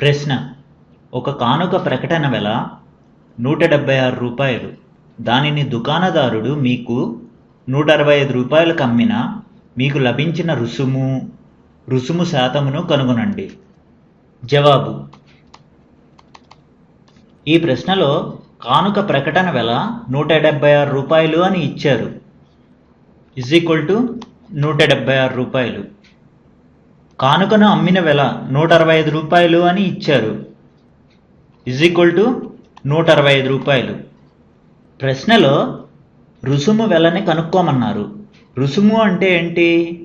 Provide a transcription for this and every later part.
ప్రశ్న. ఒక కానుక ప్రకటన వెల నూట డెబ్బై ఆరు రూపాయలు. దానిని దుకాణదారుడు మీకు నూట అరవై ఐదు రూపాయలకు అమ్మినా మీకు లభించిన రుసుము రుసుము శాతమును కనుగొనండి. జవాబు. ఈ ప్రశ్నలో కానుక ప్రకటన వెల నూట డెబ్బై ఆరు రూపాయలు అని ఇచ్చారు. ఇజ్ ఈక్వల్ టు నూట డెబ్బై ఆరు రూపాయలు. కానుకను అమ్మిన వెల నూట అరవై ఐదు రూపాయలు అని ఇచ్చారు. ఇజ్ ఈక్వల్ టు నూట అరవై ఐదు రూపాయలు. ప్రశ్నలో రుసుము వెలని కనుక్కోమన్నారు. రుసుము అంటే ఏంటి?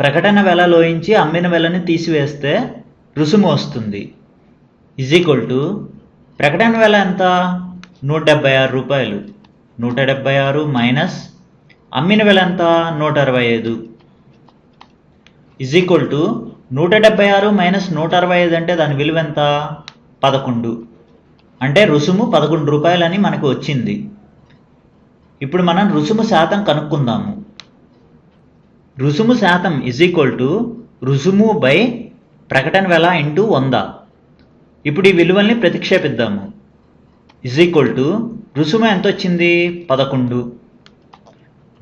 ప్రకటన వెల లోయించి అమ్మిన వెలని తీసివేస్తే రుసుము వస్తుంది. ఇజ్ ఈక్వల్ టు ప్రకటన వెల ఎంత? నూట డెబ్బై ఆరు రూపాయలు. నూట డెబ్బై ఆరు మైనస్ అమ్మిన వెల ఎంత? నూట అరవై ఐదు. ఇజ్ ఈక్వల్ టు నూట డెబ్బై ఆరు మైనస్ నూట అరవై ఐదు అంటే దాని విలువ ఎంత? పదకొండు. అంటే రుసుము పదకొండు రూపాయలని మనకు వచ్చింది. ఇప్పుడు మనం రుసుము శాతం కనుక్కుందాము. రుసుము శాతం ఇజ్ ఈక్వల్ టు రుసుము బై ప్రకటన వెల ఇంటూ వంద. ఇప్పుడు ఈ విలువల్ని ప్రతిక్షేపిద్దాము. ఇజ్ ఈక్వల్ టు రుసుము ఎంత వచ్చింది? పదకొండు.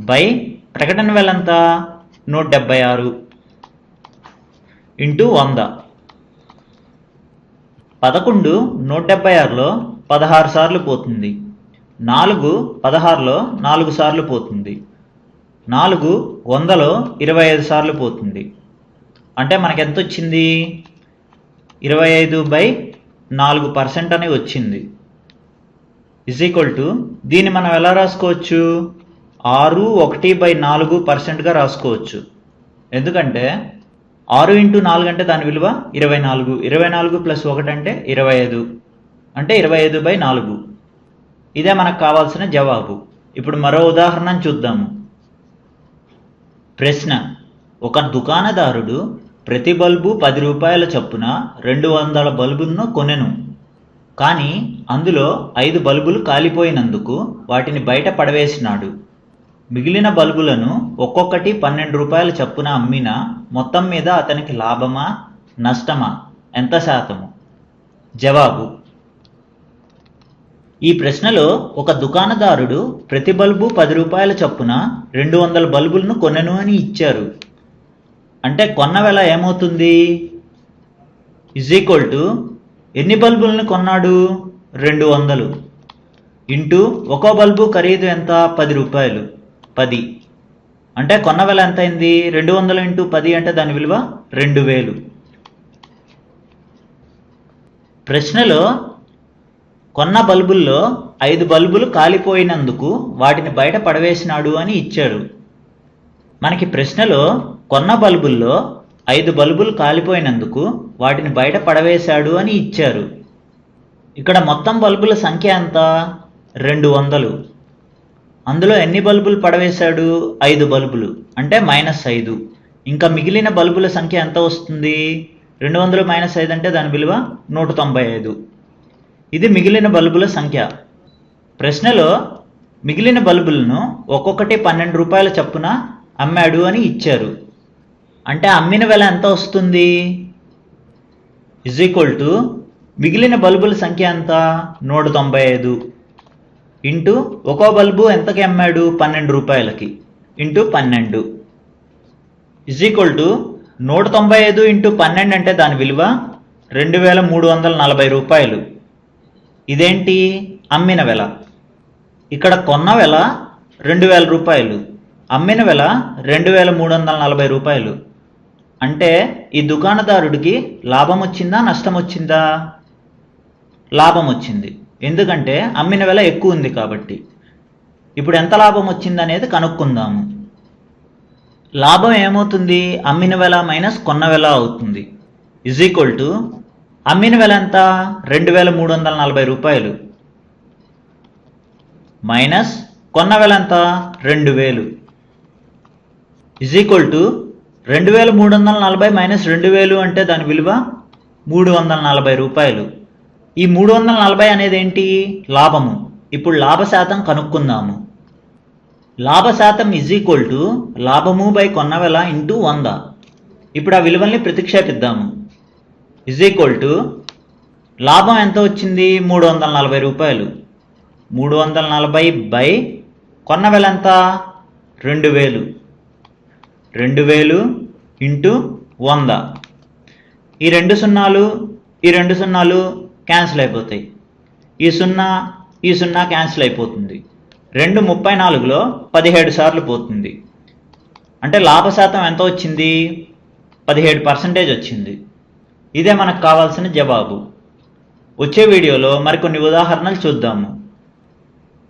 బై ప్రకటన వెల ఎంత? నూట డెబ్బై ఆరు. ఇంటూ వంద. పదకొండు నూట డెబ్బై ఆరులో పదహారు సార్లు పోతుంది. నాలుగు పదహారులో నాలుగు సార్లు పోతుంది. నాలుగు వందలో ఇరవై ఐదు సార్లు పోతుంది. అంటే మనకి ఎంత వచ్చింది ఇరవై ఐదు బై నాలుగు పర్సెంట్ అని వచ్చింది. ఇజ్ ఈక్వల్ టు దీన్ని మనం ఎలా రాసుకోవచ్చు? ఆరు ఒకటి బై నాలుగు పర్సెంట్గా రాసుకోవచ్చు. ఎందుకంటే ఆరు ఇంటూ నాలుగు అంటే దాని విలువ ఇరవై నాలుగు. ఇరవై నాలుగు ప్లస్ ఒకటి అంటే ఇరవై ఐదు. అంటే ఇరవై ఐదు బై నాలుగు. ఇదే మనకు కావాల్సిన జవాబు. ఇప్పుడు మరో ఉదాహరణను చూద్దాము ప్రశ్న. ఒక దుకాణదారుడు ప్రతి బల్బు పది రూపాయల చొప్పున రెండు వందల బల్బులను కొనెను. కానీ అందులో ఐదు బల్బులు కాలిపోయినందుకు వాటిని బయట పడవేసినాడు. మిగిలిన బల్బులను ఒక్కొక్కటి పన్నెండు రూపాయల చప్పున అమ్మిన మొత్తం మీద అతనికి లాభమా నష్టమా? ఎంత శాతము? జవాబు. ఈ ప్రశ్నలో ఒక దుకాణదారుడు ప్రతి బల్బు పది రూపాయల చొప్పున రెండు వందల బల్బులను కొనను అని ఇచ్చారు. అంటే కొన్న వేళ ఏమవుతుంది? ఇజ్ ఈక్వల్ టు ఎన్ని బల్బులను కొన్నాడు? రెండు వందలు. ఇంటూ ఒక్కో బల్బు ఖరీదు ఎంత? పది రూపాయలు. పది. అంటే కొన్న వెల ఎంత అయింది రెండు వందలు ఇంటూ పది అంటే దాని విలువ రెండు వేలు. ప్రశ్నలో కొన్న బల్బుల్లో ఐదు బల్బులు కాలిపోయినందుకు వాటిని బయట పడవేసినాడు అని ఇచ్చారు. మనకి ప్రశ్నలో కొన్న బల్బుల్లో ఐదు బల్బులు కాలిపోయినందుకు వాటిని బయట పడవేశాడు అని ఇచ్చారు. ఇక్కడ మొత్తం బల్బుల సంఖ్య ఎంత? రెండు వందలు. అందులో ఎన్ని బల్బులు పడవేశాడు? ఐదు బల్బులు. అంటే మైనస్ ఐదు. ఇంకా మిగిలిన బల్బుల సంఖ్య ఎంత వస్తుంది? రెండు వందలు మైనస్ ఐదు అంటే దాని విలువ నూట తొంభై ఐదు. ఇది మిగిలిన బల్బుల సంఖ్య. ప్రశ్నలో మిగిలిన బల్బులను ఒక్కొక్కటి పన్నెండు రూపాయల చొప్పున అమ్మాడు అని ఇచ్చారు. అంటే అమ్మిన వెల ఎంత వస్తుంది? ఇజ్ ఈక్వల్ టు మిగిలిన బల్బుల సంఖ్య ఎంత? నూట తొంభై ఐదు. ఇంటూ ఒక్కో బల్బు ఎంతకి అమ్మాడు? పన్నెండు రూపాయలకి. ఇంటూ పన్నెండు. ఇజ్ ఈక్వల్ టు నూట తొంభై ఐదు ఇంటూ పన్నెండు అంటే దాని విలువ రెండు వేల మూడు వందల నలభై రూపాయలు. ఇదేంటి? అమ్మిన వెల. ఇక్కడ కొన్న వెల రెండు వేల రూపాయలు. అమ్మిన వెల రెండు వేల మూడు వందల నలభై రూపాయలు. అంటే ఈ దుకాణదారుడికి లాభం వచ్చిందా నష్టం వచ్చిందా? లాభం వచ్చింది. ఎందుకంటే అమ్మిన వెల ఎక్కువ ఉంది కాబట్టి. ఇప్పుడు ఎంత లాభం వచ్చిందనేది కనుక్కుందాము. లాభం ఏమవుతుంది? అమ్మిన వెల మైనస్ కొన్న వెల అవుతుంది. ఇజ్ ఈక్వల్ టు అమ్మిన వెల ఎంత? రెండు వేల మూడు వందల నలభై రూపాయలు. మైనస్ కొన్న వెల ఎంత? రెండు వేలు. ఇజ్ ఈక్వల్ టు రెండు వేల మూడు వందల నలభై మైనస్ రెండు వేలు అంటే దాని విలువ మూడు వందల నలభై రూపాయలు. ఈ మూడు వందల నలభై అనేది ఏంటి లాభము. ఇప్పుడు లాభ శాతం కనుక్కుందాము. లాభ శాతం ఇజ్ ఈక్వల్ టు లాభము బై కొన్న వెల ఇంటూ వంద. ఇప్పుడు ఆ విలువల్ని ప్రతిక్షేపిద్దాము. ఇజ్ ఈక్వల్ టు లాభం ఎంత వచ్చింది? మూడు వందల నలభై రూపాయలు. మూడు వందల నలభై బై కొన్న వెల ఎంత? రెండు వేలు రెండు వేలు ఇంటూ వంద. ఈ రెండు సున్నాలు ఈ రెండు సున్నాలు క్యాన్సిల్ అయిపోతాయి. ఈ సున్నా ఈ సున్నా క్యాన్సిల్ అయిపోతుంది. రెండు ముప్పై నాలుగులో పదిహేడు సార్లు పోతుంది. అంటే లాభ శాతం ఎంత వచ్చింది? పదిహేడు పర్సెంటేజ్ వచ్చింది. ఇదే మనకు కావాల్సిన జవాబు. వచ్చే వీడియోలో మరికొన్ని ఉదాహరణలు చూద్దాము.